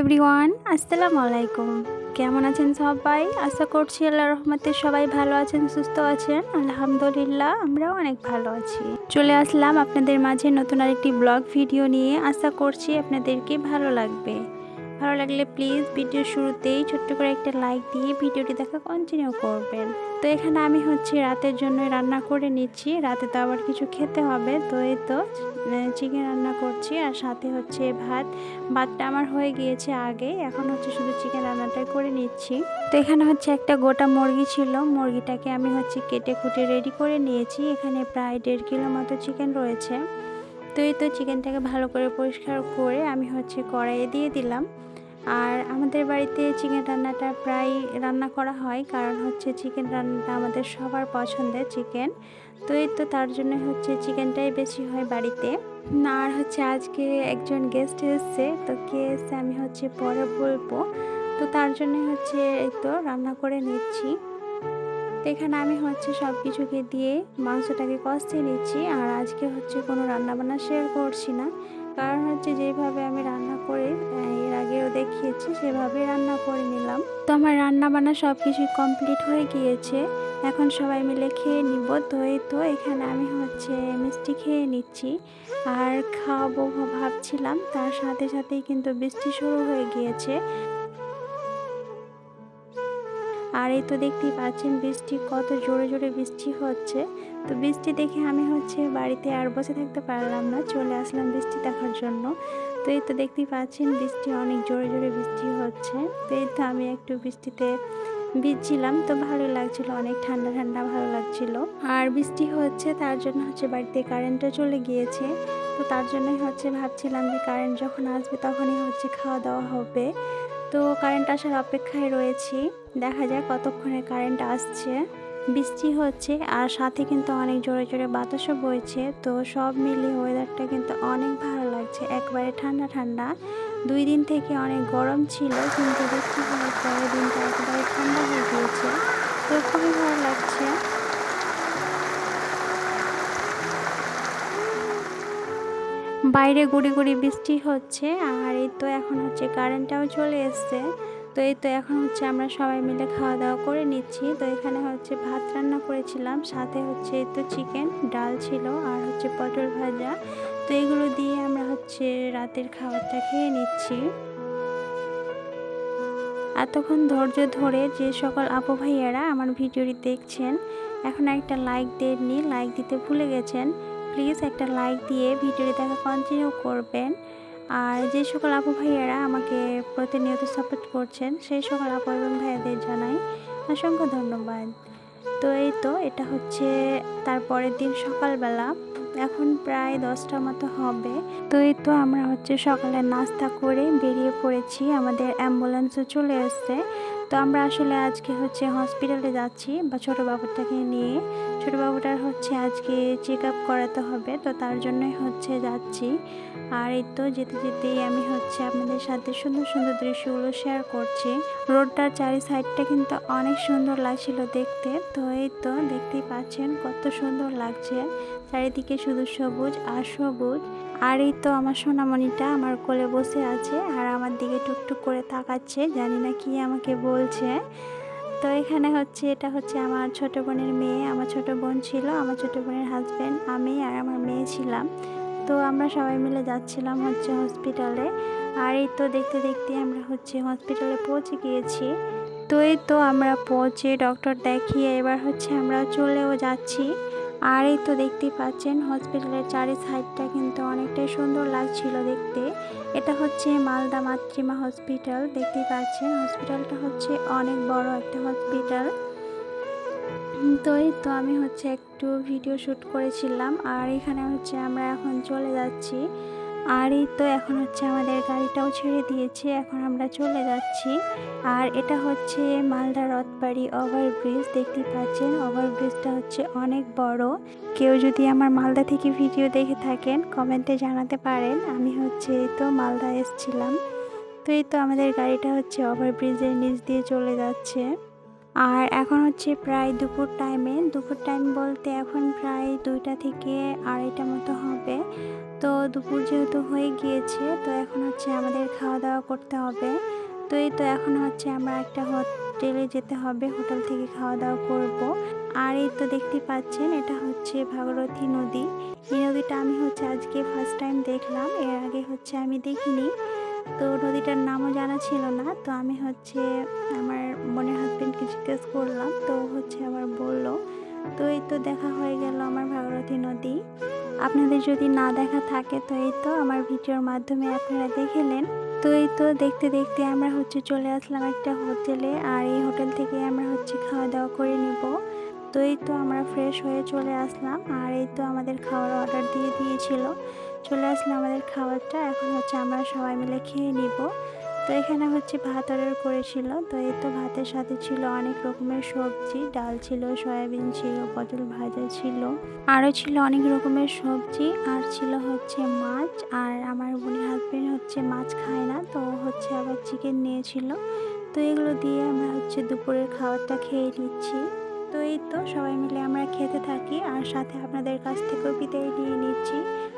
Everyone আসসালামু আলাইকুম কেমন আছেন সবাই? আশা করছি আল্লাহ রহমতে সবাই ভালো আছেন, সুস্থ আছেন। আলহামদুলিল্লাহ, আমরাও অনেক ভালো আছি। চলে আসলাম আপনাদের মাঝে নতুন আরেকটি ব্লগ ভিডিও নিয়ে। আশা করছি আপনাদেরকে ভালো লাগবে। ভালো লাগলে প্লিজ ভিডিওর শুরুতেই ছোট্ট করে একটা লাইক দিয়ে ভিডিওটি দেখা কন্টিনিউ করবেন। তো এখানে আমি হচ্ছে রাতের জন্য রান্না করে নিচ্ছি। রাতে তো আবার কিছু খেতে হবে। তো এই তো চিকেন রান্না করছি আর সাথে হচ্ছে ভাত। ভাতটা আমার হয়ে গিয়েছে আগে। এখন হচ্ছে শুধু চিকেন রান্নাটাই করে নিচ্ছি। তো এখানে হচ্ছে একটা গোটা মুরগি ছিল। মুরগিটাকে আমি হচ্ছে কেটে কুটে রেডি করে নিয়েছি। এখানে প্রায় দেড় কিলো মতো চিকেন রয়েছে। তো এই তো চিকেনটাকে ভালো করে পরিষ্কার করে আমি হচ্ছে কড়াইয়ে দিয়ে দিলাম। আর আমাদের বাড়িতে চিকেন রান্নাটা প্রায় রান্না করা হয়, কারণ হচ্ছে চিকেন রান্নাটা আমাদের সবার পছন্দের চিকেন। তো এই তো তার জন্য হচ্ছে চিকেনটাই বেশি হয় বাড়িতে। না আর হচ্ছে আজকে একজন গেস্ট এসছে, তো কে এসছে আমি হচ্ছে পরে বলব। তো তার জন্য হচ্ছে এই তো রান্না করে নিচ্ছি। তো এখানে আমি হচ্ছে সব কিছুকে দিয়ে মাংসটাকে কষতে নিচ্ছি, আর আজকে হচ্ছে কোনো রান্নাবান্না শেয়ার করছি না। কারণ হচ্ছে যেভাবে আমি রান্না করে দেখিয়েছি সেভাবে রান্না করে নিলাম। তো আমার রান্না বান্না সব কিছুই কমপ্লিট হয়ে গিয়েছে। এখন সবাই মিলে খেয়ে নিব। এই তো এখানে আমি হচ্ছে মিষ্টি খেয়ে নিচ্ছি। আর খাওয়াবো ভাবছিলাম, তার সাথে সাথেই কিন্তু বৃষ্টি শুরু হয়ে গিয়েছে। আর এই তো দেখতেই পাচ্ছেন বৃষ্টি কত জোরে জোরে বৃষ্টি হচ্ছে। তো বৃষ্টি দেখে আমি হচ্ছে বাড়িতে আর বসে থাকতে পারলাম না, চলে আসলাম বৃষ্টি দেখার জন্য। তো এই তো দেখতেই পাচ্ছেন বৃষ্টি, অনেক জোরে জোরে বৃষ্টি হচ্ছে। তো এই তো আমি একটু বৃষ্টিতে ভিজছিলাম, তো ভালো লাগছিল, অনেক ঠান্ডা ঠান্ডা ভালো লাগছিল। আর বৃষ্টি হচ্ছে, তার জন্য হচ্ছে বাড়িতে কারেন্টও চলে গিয়েছে। তো তার জন্যই হচ্ছে ভাবছিলাম যে কারেন্ট যখন আসবে তখনই হচ্ছে খাওয়া দাওয়া হবে। তো কারেন্ট আসার অপেক্ষায় রয়েছি, দেখা যাক কতক্ষণে কারেন্ট আসছে। বৃষ্টি হচ্ছে আর সাথে কিন্তু অনেক জোরে জোরে বাতাসও বইছে। তো সব মিলিয়ে ওয়েদারটা কিন্তু অনেক ভালো লাগছে। একবারে ঠান্ডা ঠান্ডা। দুই দিন থেকে অনেক গরম ছিল, কিন্তু বৃষ্টি হওয়ার পরে দিনটা একেবারে ঠান্ডা হয়ে গিয়েছে। তো খুবই ভালো লাগছে। বাইরে গুড়ি গুড়ি বৃষ্টি হচ্ছে, আর এই তো এখন হচ্ছে কারেন্টটাও চলে এসছে। তো এই তো এখন হচ্ছে আমরা সবাই মিলে খাওয়া দাওয়া করে নিচ্ছি। তো এখানে হচ্ছে ভাত রান্না করেছিলাম, সাথে হচ্ছে তো চিকেন, ডাল ছিল আর হচ্ছে পটল ভাজা। তো এগুলো দিয়ে আমরা হচ্ছে রাতের খাবারটা খেয়ে নিচ্ছি। এতক্ষণ ধৈর্য ধরে যে সকল আপু ভাইয়ারা আমার ভিডিওটি দেখছেন, এখন একটা লাইক দেননি লাইক দিতে ভুলে গেছেন প্লিজ একটা লাইক দিয়ে ভিডিওটি দেখা কন্টিনিউ করবেন। আর যে সকল আপু ভাইয়ারা আমাকে প্রতিনিয়ত সাপোর্ট করছেন, সেই সকল আপু এবং ভাইয়াদের জানাই অসংখ্য ধন্যবাদ। তো এই তো, এটা হচ্ছে তারপরের দিন সকালবেলা। এখন প্রায় দশটা মতো হবে। তো এই তো আমরা হচ্ছে সকালে নাস্তা করে বেরিয়ে পড়েছি। আমাদের অ্যাম্বুলেন্সও চলে এসছে। তো আমরা আসলে আজকে হচ্ছে হসপিটালে যাচ্ছি, বা ছোটো বাবুটাকে নিয়ে। ছোটো বাবুটার হচ্ছে আজকে চেক আপ করাতে হবে, তো তার জন্যই হচ্ছে যাচ্ছি। আর এই তো যেতে যেতেই আমি হচ্ছে আপনাদের সাথে সুন্দর সুন্দর দৃশ্যগুলো শেয়ার করছি। রোডটার চারি সাইডটা কিন্তু অনেক সুন্দর লাগছিল দেখতে, তো এই তো দেখতেই পাচ্ছেন কত সুন্দর লাগছে। চারিদিকে শুধু সবুজ আর সবুজ। আর এই তো আমার সোনামণিটা আমার কোলে বসে আছে আর আমার দিকে টুকটুক করে তাকাচ্ছে, জানি না কি আমাকে বলছে। তো এখানে হচ্ছে, এটা হচ্ছে আমার ছোট বোনের মেয়ে, আমার ছোট বোন ছিল, আমার ছোট বোনের হাজব্যান্ড আমি আর আমার মেয়ে ছিলাম। তো আমরা সবাই মিলে যাচ্ছিলাম হচ্ছে হসপিটালে আর এই তো দেখতে দেখতে আমরা হচ্ছে হসপিটালে পৌঁছে গিয়েছি। তো এই তো আমরা পৌঁছে ডক্টর দেখিয়ে এবার হচ্ছে আমরা চলেও যাচ্ছি। আর এই তো দেখতে পাচ্ছেন হসপিটালের চারি সাইডটা কিন্তু অনেকটাই সুন্দর লাগছিল দেখতে। এটা হচ্ছে মালদা মাতৃমা হসপিটাল দেখতে পাচ্ছেন হসপিটালটা হচ্ছে অনেক বড় একটা হসপিটাল তো এই তো আমি হচ্ছে একটু ভিডিও শ্যুট করেছিলাম, আর এখানে হচ্ছে আমরা এখন চলে যাচ্ছি। আর এই তো এখন হচ্ছে আমাদের গাড়িটাও ছেড়ে দিয়েছে, এখন আমরা চলে যাচ্ছি। আর এটা হচ্ছে মালদা রথবাড়ি ওভারব্রিজ দেখতে পাচ্ছেন? ওভারব্রিজটা হচ্ছে অনেক বড়। কেউ যদি আমার মালদা থেকে ভিডিও দেখে থাকেন কমেন্টে জানাতে পারেন। আমি হচ্ছে এই তো মালদা এসছিলাম। তো এই তো আমাদের গাড়িটা হচ্ছে ওভারব্রিজের নিচ দিয়ে চলে যাচ্ছে। আর এখন হচ্ছে প্রায় দুপুর টাইমে দুপুর টাইম বলতে এখন প্রায় দুইটা থেকে আড়াইটা মতো হবে। তো দুপুর যেহেতু হয়ে গিয়েছে, তো এখন হচ্ছে আমাদের খাওয়া দাওয়া করতে হবে। তো এই তো এখন হচ্ছে আমরা একটা হোটেলে যেতে হবে, হোটেল থেকে খাওয়া দাওয়া করব। আর এই তো দেখতে পাচ্ছেন, এটা হচ্ছে ভাগরথী নদী। এই নদীটা আমি হচ্ছে আজকে ফার্স্ট টাইম দেখলাম, এর আগে হচ্ছে আমি দেখিনি। তো নদীটার নামও জানা ছিল না। তো আমি হচ্ছে আমার বোনের হাজবেন্ডকে জিজ্ঞেস করলাম, তো হচ্ছে আবার বলল, তো এই তো দেখা হয়ে গেল আমার ভাগীরথী নদী। আপনাদের যদি না দেখা থাকে তো এই তো আমার ভিডিওর মাধ্যমে আপনারা দেখেলেন তো এই তো দেখতে দেখতে আমরা হচ্ছে চলে আসলাম একটা হোটেলে আর এই হোটেল থেকে আমরা হচ্ছে খাওয়া দাওয়া করে নিব। তো এই তো আমরা ফ্রেশ হয়ে চলে আসলাম, আর এই তো আমাদের খাওয়ার অর্ডার দিয়ে দিয়েছিল। চলে আসলো আমাদের খাবারটা। এখন হচ্ছে আমরা সবাই মিলে খেয়ে নিব। তো এখানে হচ্ছে ভাত অর্ডার করেছিল। তো এই তো ভাতের সাথে ছিল অনেক রকমের সবজি। ডাল ছিল, সয়াবিন ছিল, পটল ভাজা ছিল। আরও ছিল অনেক রকমের সবজি। আর ছিল হচ্ছে মাছ। আর আমার বোনের হাজবেন্ড হচ্ছে মাছ খায় না, তো হচ্ছে আবার চিকেন নিয়েছিল। তো এগুলো দিয়ে আমরা হচ্ছে দুপুরের খাবারটা খেয়ে নিচ্ছি। তো এই তো সবাই মিলে আমরা খেতে থাকি। আর সাথে আপনাদের কাছ থেকেও বিদায় নিয়ে নিচ্ছি।